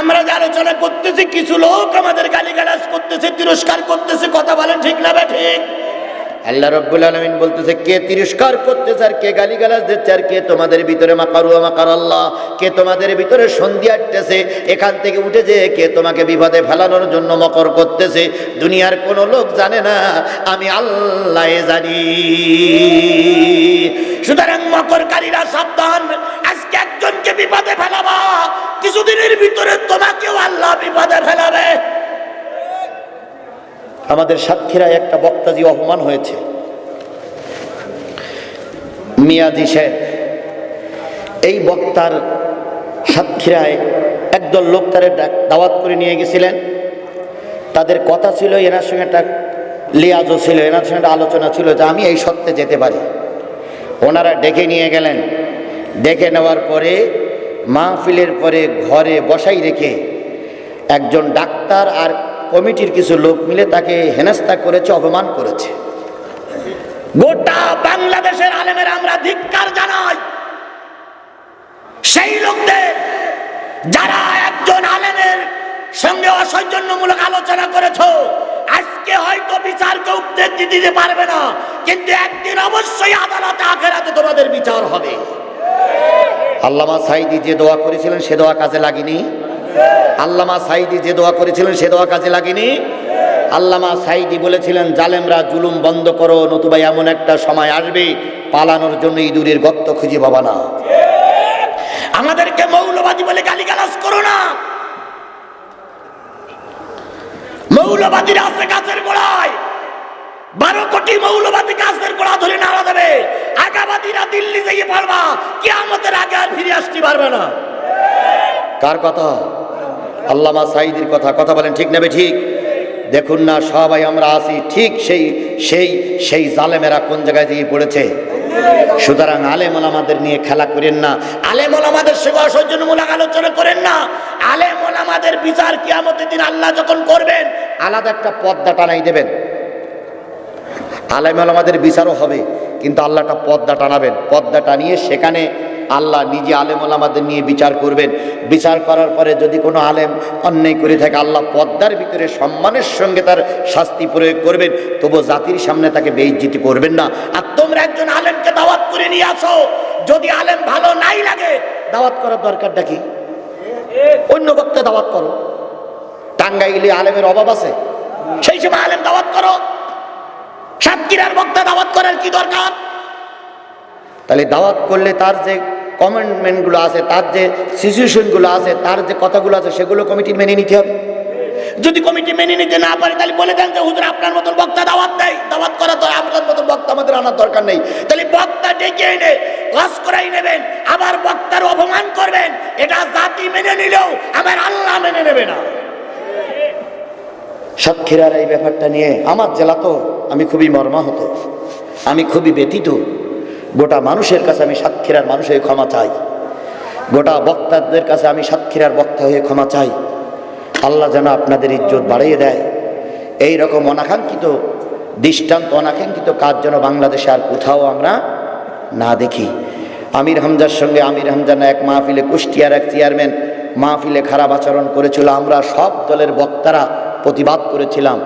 আমরা যে আলোচনা করতেছি কিছু লোক আমাদের গালিগালাজ করতেছে তিরস্কার করতেছে কথা বলেন ঠিক না বে ঠিক আল্লাহ রব্বুল আলমিন বলতেছে কে তিরস্কার করতেছে আর কে গালিগালাজ দিচ্ছে আর কে তোমাদের ভিতরে মাকারু মাকার আল্লাহ কে তোমাদের ভিতরে সন্ধি আটতেছে এখান থেকে উঠে যে কে তোমাকে বিপদে ফেলানোর জন্য মকর করতেছে দুনিয়ার কোনো লোক জানে না আমি আল্লাহ জানি। সুতরাং মকরকারীরা সাবধান আজকে একজনকে বিপদে কিছুদিনের ভিতরে তোমাকেও আল্লাহ বিপদে ফেলাবে? আমাদের সাতক্ষীরায় একটা বক্তাজি অপমান হয়েছে। মিয়াজি শেখ এই বক্তার সাতক্ষীরায় একদল লোক তারে দাওয়াত করে নিয়ে গেছিলেন। তাদের কথা ছিল, এনার সঙ্গে একটা লিয়াজও ছিল, এনার সঙ্গে একটা আলোচনা ছিল যে আমি এই সত্যে যেতে পারি। ওনারা ডেকে নিয়ে গেলেন। ডেকে নেওয়ার পরে মাহফিলের পরে ঘরে বসাই রেখে একজন ডাক্তার আর কমিটির কিছু লোক মিলে তাকে হেনস্থা করেছে, অপমান করেছে। গোটা বাংলাদেশের আলেমের আমরা ধিক্কার জানাই। সেই লোকদের যারা একজন আলেমের সঙ্গে অসৌজন্যমূলক আলোচনা করেছ, আজকে হয়তো বিচারকে উপদেশ দিতে পারবে না, কিন্তু একদিন অবশ্যই আদালতে আখেরাতে তোমাদের বিচার হবে। আল্লামা সাইদি যে দোয়া করেছিলেন সে দোয়া কাজে লাগেনি? আল্লামা সাইদি যে দোয়া করেছিলেন সে দোয়া কাজে লাগেনি? আল্লামা সাইদি বলেছিলেন, জালেমরা জুলুম বন্ধ করো, নতুবা এমন একটা সময় আসবে, পালানোর জন্য ইঁদুরের গর্ত খুঁজে পাবা না। আমাদেরকে মৌলবাদী বলে গালি গালিগালাজ করো না। মৌলবাদীরা আছে গাছের গোড়ায়। বারো কোটি মৌলবাদী গাছের দিল্লি যেয়ে পারবা কি আমাদের আগে আর ফিরে আসতে পারবে না। কার কথা? আল্লামা সাইদির কথা। কথা বলেন ঠিক নেবে ঠিক দেখুন না, সবাই আমরা আসি ঠিক সেই সেই সেই জালেমেরা কোন জায়গায় গিয়ে পড়েছে? সুতরাং আলেমল আমাদের নিয়ে খেলা করেন না। আলেমল আমাদের সঙ্গে অসহ্যমূলক আলোচনা করেন না। আলেমল আমাদের বিচার কিয়ামতের দিন আল্লাহ যখন করবেন, আলাদা একটা পর্দা টানাই দেবেন। আলেম আমাদের বিচারও হবে। কিন্তু আল্লাহটা পর্দা টানাবেন। পর্দা টানিয়ে সেখানে আল্লাহ নিজে আলেম আমাদের নিয়ে বিচার করবেন। বিচার করার পরে যদি কোনো আলেম অন্যায় করে থাকে, আল্লাহ পদ্মার ভিতরে সম্মানের সঙ্গে তার শাস্তি প্রয়োগ করবেন। তবু জাতির সামনে তাকে বেইজ্জিতি করবেন না। আর তোমরা একজন আলেমকে দাওয়াত করে নিয়ে আসো। যদি আলেম ভালো নাই লাগে, দাওয়াত করার দরকারটা কি? অন্য বক্তা দাওয়াত করো। টাঙ্গাইলে আলেমের অভাব আছে। সেই সময় আলেম দাওয়াত করো। সাতক্ষীরার বক্তা দাওয়াত করার কি দরকার? তাহলে দাওয়াত করলে তার যে কমেন্টমেন্টগুলো আছে, তার যে সিচুয়েশনগুলো আছে, তার যে কথাগুলো আছে, সেগুলো কমিটি মেনে নিতে হবে। যদি কমিটি মেনে নিতে না পারে, তাহলে বলে দেন যে, হুজুর, আপনার মতন বক্তা দাওয়াত দেয় দাওয়াত করা তো আপনার মতন বক্তা আমাদের আনার দরকার নেই। তাহলে বক্তা ডেকে এনে ওয়াজ করাই নেবেন, আবার বক্তার অপমান করবেন। এটা জাতি মেনে নিলেও আমার আল্লাহ মেনে নেবে না। সাতক্ষীরার এই ব্যাপারটা নিয়ে আমার জেলা তো আমি খুবই মর্মাহত, আমি খুবই ব্যতীত গোটা মানুষের কাছে আমি সাতক্ষীরার মানুষ হয়ে ক্ষমা চাই। গোটা বক্তাদের কাছে আমি সাতক্ষীরার বক্তা হয়ে ক্ষমা চাই। আল্লাহ যেন আপনাদের ইজ্জত বাড়িয়ে দেয়। এই রকম অনাকাঙ্ক্ষিত, দৃষ্টান্ত অনাকাঙ্ক্ষিত কাজ যেন বাংলাদেশে আর কোথাও আমরা না দেখি। আমির হামজার সঙ্গে আমির হামজা এক মাহফিলে কুষ্টিয়ার এক চেয়ারম্যান মাহফিলে খারাপ আচরণ করেছিল। আমরা সব দলের বক্তারা প্রতিবাদ করেছিলাম।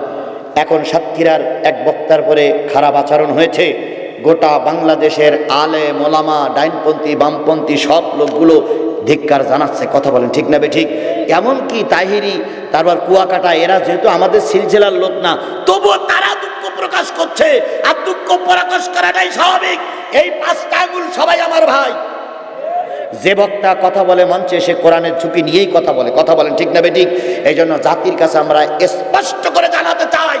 এখন সাতক্ষীরার এক বক্তার পরে খারাপ আচরণ হয়েছে। গোটা বাংলাদেশের আলে মোলামা ডাইনপন্থী, বামপন্থী সব লোকগুলো ধিক্কার জানাচ্ছে, কথা বলেন ঠিক না ঠিক? এমনকি তাহিরি, তারপর কুয়াকাটা, এরা যেহেতু আমাদের সিলসিলার লোক না, তবুও তারা দুঃখ প্রকাশ করছে। আর দুঃখ প্রকাশ করাটাই স্বাভাবিক। এই পাঁচটা আঙুল সবাই আমার ভাই। যে বক্তা কথা বলে মঞ্চে সে কোরআনের ঝুঁকি নিয়েই কথা বলে, কথা বলেন ঠিক না বে ঠিক? এই জন্য জাতির কাছে আমরা স্পষ্ট করে জানাতে চাই,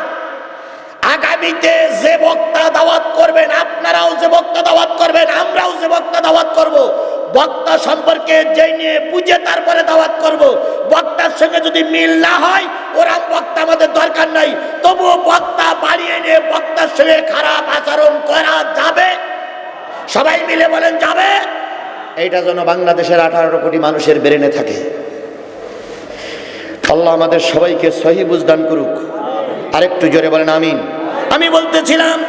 আগামীতে যে বক্তা দাওয়াত করবেন, আপনারাও যে বক্তা দাওয়াত করবেন, আমরাও যে বক্তা দাওয়াত করব। বক্তা সম্পর্কে জেনে বুঝে তারপরে দাওয়াত করব। বক্তার সঙ্গে যদি মিল না হয়, ওরাম বক্তা আমাদের দরকার নাই। তবুও বক্তা বাড়িয়ে নিয়ে বক্তার সঙ্গে খারাপ আচরণ করা যাবে? সবাই মিলে বলেন যাবে? এইটা যেন বাংলাদেশের আঠারো কোটি মানুষের ব্রেনে থাকে। আল্লাহ আমাদের সবাইকে সহি বুঝদান করুক। আরেকটু জোরে বলেন, আমিন। আমি বলতেছিলাম,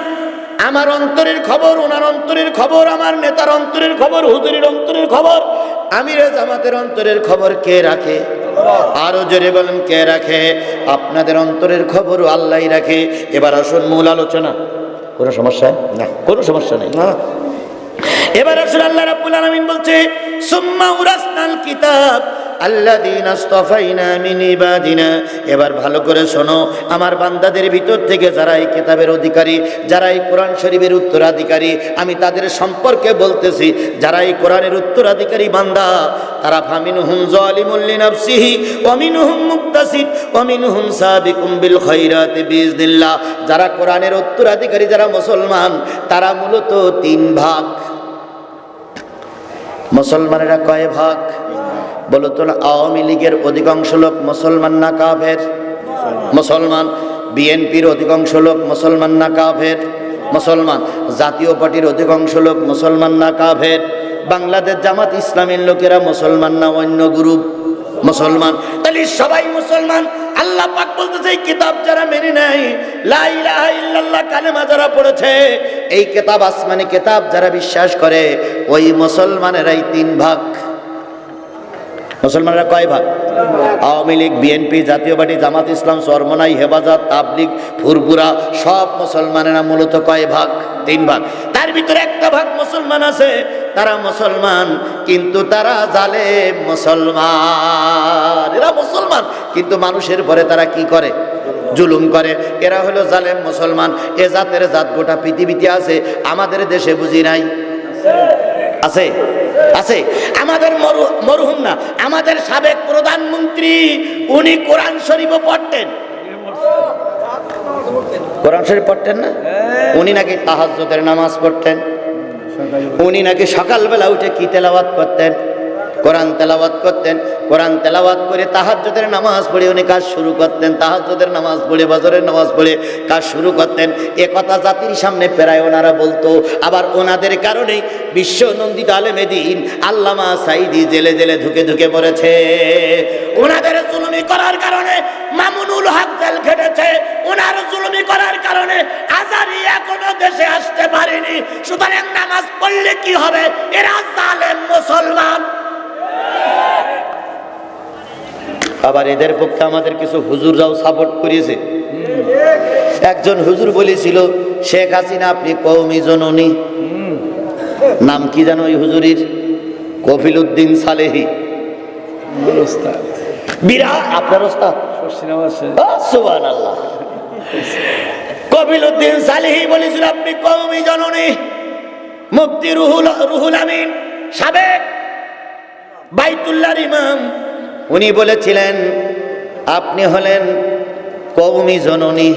আমার অন্তরের খবর, ওনার অন্তরের খবর, আমার নেতার অন্তরের খবর, হুজুরের অন্তরের খবর। আমিরে জামাতের অন্তরের খবর কে রাখে? আরও জোরে বলেন, কে রাখে? আপনাদের অন্তরের খবরও আল্লাহ রাখে। এবার আসুন মূল আলোচনা। কোনো সমস্যা? না। কোনো সমস্যা নেই। না। এবার আসলে আল্লাহ রাব্বুল আলামিন বলছে, সুম্মা উরাসনাল কিতাব এবার ভালো করে শোনো, আমার বান্দাদের ভিতর থেকে যারা এই কিতাবের অধিকারী, যারা এই কোরআন শরীফের উত্তরাধিকারী, আমি তাদের সম্পর্কে বলতেছি, যারা এই কোরআনের উত্তরাধিকারী বান্দা, তারা ফামিনহুম যালিমুল লিনাফসিহি, ওয়া মিনহুম মুক্তাসিদ, ওয়া মিনহুম সাবিকুম বিল খায়রাতি বিইজনিল্লাহ যারা কোরআনের উত্তরাধিকারী, যারা মুসলমান, তারা মূলত তিন ভাগ। মুসলমানেরা কয় ভাগ? বলো তো, আওয়ামী লীগের অধিকাংশ লোক মুসলমান না কাফের? মুসলমান। বিএনপির অধিকাংশ লোক মুসলমান না কাফের? মুসলমান। জাতীয় পার্টির অধিকাংশ লোক মুসলমান না কাফের? বাংলাদেশ জামাত ইসলামের লোকেরা মুসলমান না অন্য গ্রুপ? মুসলমান। তাহলে সবাই মুসলমান? আল্লাহ পাক বলতেছে, এই কিতাব যারা মেনে নেয়, লা ইলাহা ইল্লাল্লাহ কালেমা যারা পড়েছে, এই কিতাব আসমানি কিতাব যারা বিশ্বাস করে, ওই মুসলমানেরাই তিন ভাগ। মুসলমানরা কয় ভাগ? আওয়ামী লীগ, বিএনপি, জাতীয় পার্টি, জামাত ইসলাম, সরমনাই, হেফাজত, তাবলিগ, ফুরপুরা, সব মুসলমানেরা মূলত কয় ভাগ? তিন ভাগ। তার ভিতরে একটা ভাগ মুসলমান আছে তারা মুসলমান কিন্তু তারা জালে মুসলমান। এরা মুসলমান কিন্তু মানুষের পরে তারা কি করে? জুলুম করে। এরা হলো জালেম মুসলমান। এ জাতের জাত গোটা পৃথিবীতে আছে আমাদের দেশে বুঝি নাই। আছে? আছে। আমাদের মরু- মরহুম না। আমাদের সাবেক প্রধানমন্ত্রী উনি কোরআন শরীফও পড়তেন। কোরআন শরীফ পড়তেন না? উনি নাকি তাহাজ্জুদের নামাজ পড়তেন। উনি নাকি সকালবেলা উঠে কি তেলাওয়াত করতেন? কোরআন তেলাওয়াত করতেন, কোরআন তেলাওয়াত করে তাহাজ্জুদের নামাজ পড়ে উনি কাজ শুরু করতেন, তাহাজ্জুদের নামাজ পড়ে, বজরের নামাজ পড়ে কাজ শুরু করতেন। এ কথা জাতির সামনে প্রায় ওনারা বলতো, আবার ওনাদের কারণেই বিশ্ব নন্দিত আলেমে দিন আল্লামা সাইদি জেলে জেলে ধুকে ধুকে পড়েছে ওনাদের জুলুমি করার কারণে মামুনুল হক জেল খেটেছে। ওনার জুলুমি করার কারণে আজারি এখনও দেশে আসতে পারেনি। সুতরাং নামাজ পড়লে কি হবে? এরা জালেম মুসলমান। আবার এদের পক্ষে আমাদের কিছু হুজুররাও সাপোর্ট করিয়েছে। একজন হুজুর বলেছিল শেখ হাসিনা আপনি কৌমি জননী। নাম কি জানো ওই হুজুরির? কফিল উদ্দিন সালেহি বিরাট আপনার ওস্তাদ? আল্লাহ উদ্দিন সালিহি বলেছিল আপনি কৌমি জননী। মুফতি রুহুল রুহুল আমিন সাবেক বাইতুল্লাহর ইমাম। উনি বলেছিলেন, আপনি হলেন কৌমি জননী।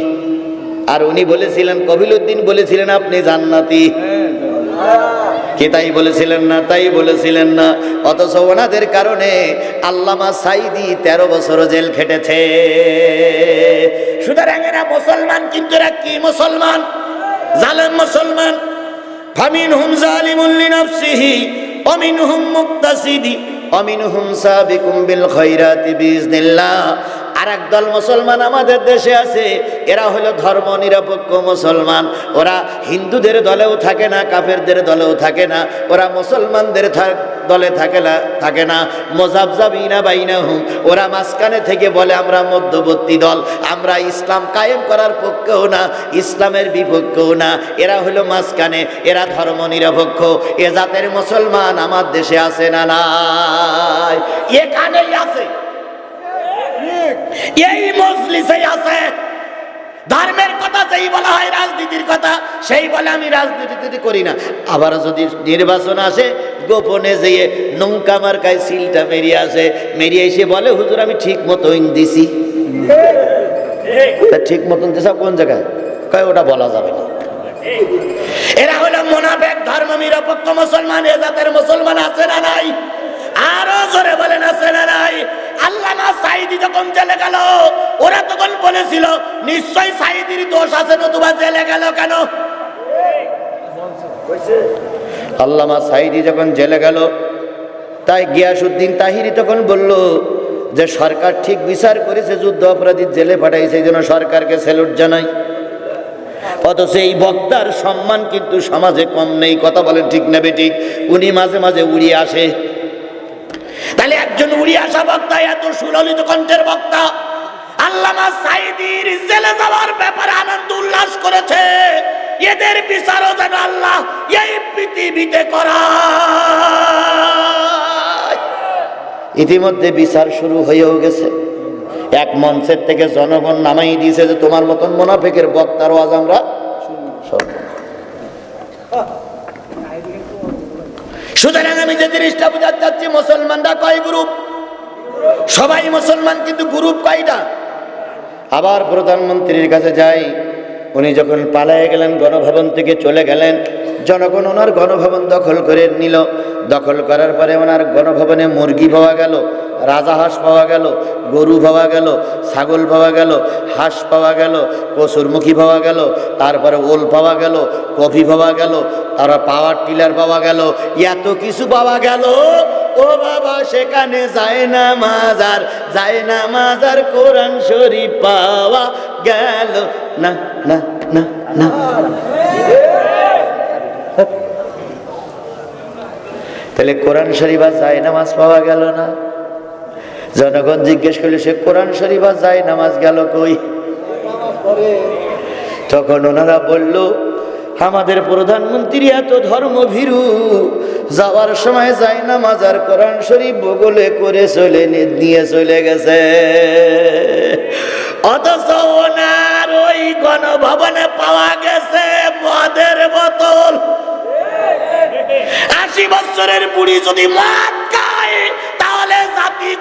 আর উনি বলেছিলেন কবিল উদ্দিন বলেছিলেন, আপনি জান্নাতি। কে তাই বলেছিলেন না? তাই বলেছিলেন না। অথচ ওনাদের কারণে আল্লামা সাইদি তেরো বছর জেল খেটেছে। সুতরাং এরা মুসলমান, কিন্তু এরা কি মুসলমান? জালেম মুসলমান। ফামিন হুম জালিমুল্লি নাফসিহি অমিন হুম মুক্তাসিদি। অমিন হুম সাবিকুম বিল খৈরাতি বিজনিল্লাহ আর একদল মুসলমান আমাদের দেশে আছে, এরা হলো ধর্ম নিরপেক্ষ মুসলমান। ওরা হিন্দুদের দলেও থাকে না, কাফেরদের দলেও থাকে না, ওরা মুসলমানদের দলে থাকে না থাকে না। মোজাবজাবিনা বাইনা হুম ওরা মাঝখানে থেকে বলে আমরা মধ্যবর্তী দল, আমরা ইসলাম কায়েম করার পক্ষেও না, ইসলামের বিপক্ষেও না। এরা হলো মাঝখানে, এরা ধর্ম নিরপেক্ষ, এ জাতের মুসলমান আমার দেশে আছে না নাই? এখানেই আছে। এই মজলিসে আছে। ধর্মের কথা যেই বলা হয়, রাজনীতির কথা, সেই বলে আমি রাজনীতি করি না, আবার যদি নির্বাচন আসে, গোপনে যেয়ে নৌকা মার্কায় সিলটা মেরিয়ে আসে, মেরিয়ে এসে বলে, হুজুর, আমি ঠিক মতন দিছি। ঠিক মতন দিছা কোন জায়গায়? কয়, ওটা বলা যাবে না। এরা হলো মোনাফেক, ধর্ম নিরপেক্ষ মুসলমান, এ জাতের মুসলমান আছে না নাই? আরও জোরে বলেন, আছে না নাই? আল্লামা সাইদি যখন জেলে গেল, ওরা তখন বলেছিল নিশ্চয় সাইদির দোষ আছে, নতুবা জেলে গেল কেন? আল্লামা সাইদি যখন জেলে গেল, তাই গিয়াসুদ্দিন তাহিরি তখন বলল যে, সরকার ঠিক বিচার করেছে, যুদ্ধ অপরাধীর জেলে পাঠাইছে, এই জন্য সরকারকে স্যালুট জানাই। অথচ এই বক্তার সম্মান কিন্তু সমাজে কম নেই, কথা বলেন ঠিক নেবে ঠিক। উনি মাঝে মাঝে উড়িয়ে আসে। তাহলে একজন উড়িয়ে আসা বক্তা, এত সুললিত কণ্ঠের বক্তা। আল্লামা সাইদির জেলে যাওয়ার ব্যাপারে আনন্দ উল্লাস করেছে। এদের বিচারও যেন আল্লাহ এই পৃথিবীতে করা ইতিমধ্যে বিচার শুরু হয়েও গেছে। এক মঞ্চের থেকে জনগণ নামাই দিয়েছে যে তোমার মতন মোনাফেকের বক্তার আজ আমরা শুনব। সুতরাং আমি যে জিনিসটা বোঝাতে চাচ্ছি, মুসলমানরা কয় গ্রুপ? সবাই মুসলমান, কিন্তু গ্রুপ কয়টা? আবার প্রধানমন্ত্রীর কাছে যাই, উনি যখন পালায়ে গেলেন, গণভবন থেকে চলে গেলেন, জনগণ ওনার গণভবন দখল করে নিল। দখল করার পরে ওনার গণভবনে মুরগি পাওয়া গেল। রাজাহাঁস পাওয়া গেল, গরু পাওয়া গেল, ছাগল পাওয়া গেল, হাঁস পাওয়া গেল কসুরমুখী পাওয়া গেল, তারপরে ওল পাওয়া গেল, কফি পাওয়া গেল, তারপর পাওয়ার টিলার পাওয়া গেল, এত কিছু পাওয়া গেল। ও বাবা, সেখানে যায় না মাজার, যায় না মাজার, কোরআন শরীফ পাওয়া গেল। না না না না। তাহলে কোরআন শরীফ আর যায় নামাজ পাওয়া গেল না। জনগণ জিজ্ঞেস করলে, সে কোরআন শরীফ আর যায়, নামাজ গেল কই? তখন ওনারা বলল, আমাদের প্রধানমন্ত্রী এত ধর্মভীরু, যাওয়ার সময় যায় না মাজার কোরআন শরীফ বগলে করে চলে নিয়ে চলে গেছে। অথচ ওনার ওই গণভবনে পাওয়া গেছে মদের বোতল। আশি বছরের বুড়ি যদি মদ খায়, তাহলে জাতি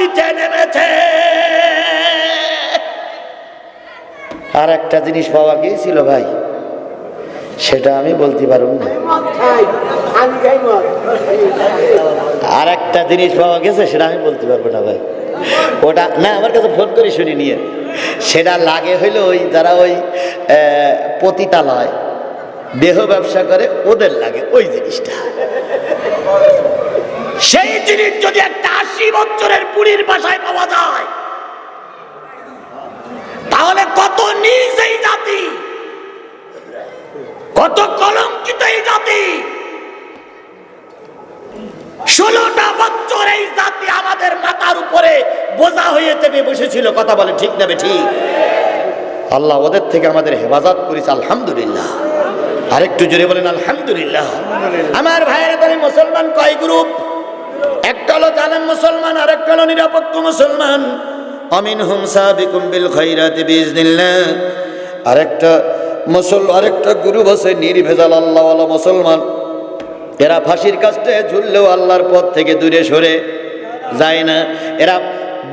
নিচে নেমেছে আর একটা জিনিস পাওয়া গিয়েছিল ভাই, সেটা আমি বলতে পারব না। আর একটা জিনিস পাওয়া গেছে, সেটা আমি বলতে পারব না ভাই। ওটা, না, আমার কাছে ফোন করে শুনি নিয়ে। সেটা লাগে হইল ওই, যারা ওই পতিতালয়, দেহ ব্যবসা করে, ওদের লাগে ওই জিনিসটা। সেই জিনিস যদি একটা আশি বছরের বুড়ির বাসায় পাওয়া যায়, তাহলে কত নিজ এই জাতি, কত কলঙ্কিত এই জাতি, ষোলোটা বছর এই জাতি আমাদের মাথার উপরে বোঝা হয়ে চেপে বসেছিল। কথা বলে ঠিক নেবে ঠিক? আল্লাহ ওদের থেকে আমাদের হেফাজত করেছে, আলহামদুলিল্লাহ। আরেকটু জোরে বলেন, আলহামদুলিল্লাহ। আমার ভাইয়ের মুসলমান কয় গ্রুপ? একটা হলো জালেম মুসলমান আর একটা হলো নিরপেক্ষ মুসলমান। অমিন হুম সাবিকুম বিল খৈরাতি বিজনিল্লাহ আরেকটা মুসল, আরেকটা গ্রুপ আছে নির্ভেজাল আল্লাহ মুসলমান। এরা ফাঁসির কাছে ঝুললেও আল্লাহর পথ থেকে দূরে সরে যায় না। এরা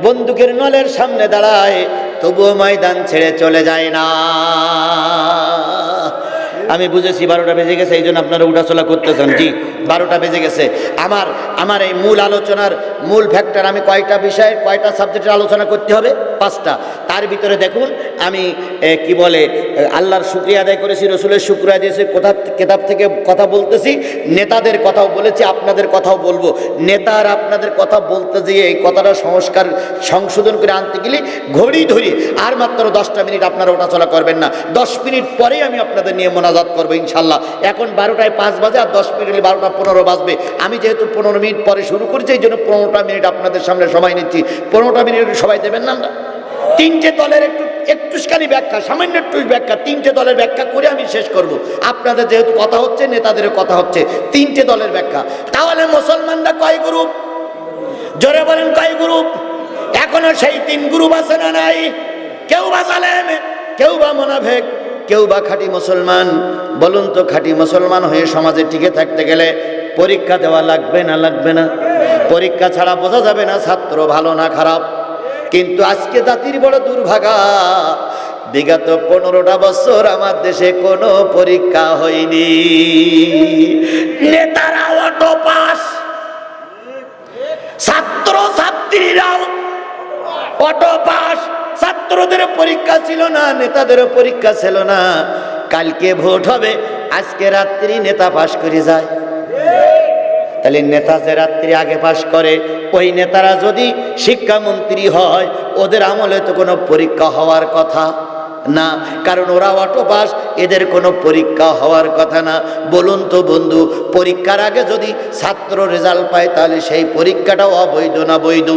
বন্দুকের নলের সামনে দাঁড়ায়, তবুও ময়দান ছেড়ে চলে যায় না। আমি বুঝেছি বারোটা বেজে গেছে, এই জন্য আপনারা উঠাচলা করতেছেন। জি, বারোটা বেজে গেছে। আমার আমার এই মূল আলোচনার মূল ফ্যাক্টর আমি কয়টা বিষয়ে, কয়টা সাবজেক্টের আলোচনা করতে হবে? পাঁচটা। তার ভিতরে দেখুন, আমি কি বলে আল্লাহর শুক্রিয়া আদায় করেছি, রসুলের শুক্রিয়া দিয়েছি, কোথা কেতাব থেকে কথা বলতেছি, নেতাদের কথাও বলেছি, আপনাদের কথাও বলব। নেতার আপনাদের কথা বলতে গিয়ে এই কথাটা সংস্কার, সংশোধন করে আনতে গেলে ঘড়ি ধরি আর মাত্র দশটা মিনিট আপনারা ওঠাচলা করবেন না। দশ মিনিট পরেই আমি আপনাদের নিয়ে মোনাজাত করব, ইনশাল্লাহ। এখন বারোটায় পাঁচ বাজে আর দশ মিনিট হলে বারোটা পনেরো বাজবে। আমি যেহেতু পনেরো মিনিট পরে শুরু করছি, এই জন্য পনেরোটা মিনিট আপনাদের সামনে সময় নিচ্ছি। পনেরোটা মিনিট সবাই দেবেন না আমরা? তিনটে দলের একটু একটুখানি ব্যাখ্যা, সামান্য একটু ব্যাখ্যা, তিনটে দলের ব্যাখ্যা করে আমি শেষ করব। আপনাদের যেহেতু কথা হচ্ছে নেতাদের কথা হচ্ছে, তিনটে দলের ব্যাখ্যা। তাহলে মুসলমানরা কয় গ্রুপ? জোরে বলেন, কয় গ্রুপ? এখনও সেই তিন গ্রুপ আছে না নাই? কেউ বা জালেম, কেউ বা মোনাফেক, কেউ বা খাঁটি মুসলমান। বলুন তো, খাঁটি মুসলমান হয়ে সমাজে টিকে থাকতে গেলে পরীক্ষা দেওয়া লাগবে না লাগবে না? পরীক্ষা ছাড়া বোঝা যাবে না, ছাত্র ভালো না খারাপ? কিন্তু আজকে জাতির বড় দুর্ভাগা। বিগত পনেরোটা বছর আমার দেশে কোনো পরীক্ষা হয়নি। নেতারা অটো পাস ছাত্র ছাত্রীরাও অটো পাস ছাত্রদের পরীক্ষা ছিল না নেতাদেরও পরীক্ষা ছিল না। কালকে ভোট হবে, আজকে রাত্রি নেতা পাশ করে যায়। তাহলে নেতা যে রাত্রি আগে পাশ করে ওই নেতারা যদি শিক্ষামন্ত্রী হয় ওদের আমলে তো কোনো পরীক্ষা হওয়ার কথা না। কারণ ওরা অটো পাস এদের কোনো পরীক্ষা হওয়ার কথা না। বলুন তো বন্ধু পরীক্ষার আগে যদি ছাত্র রেজাল্ট পায় তাহলে সেই পরীক্ষাটাও অবৈধ না বৈধ?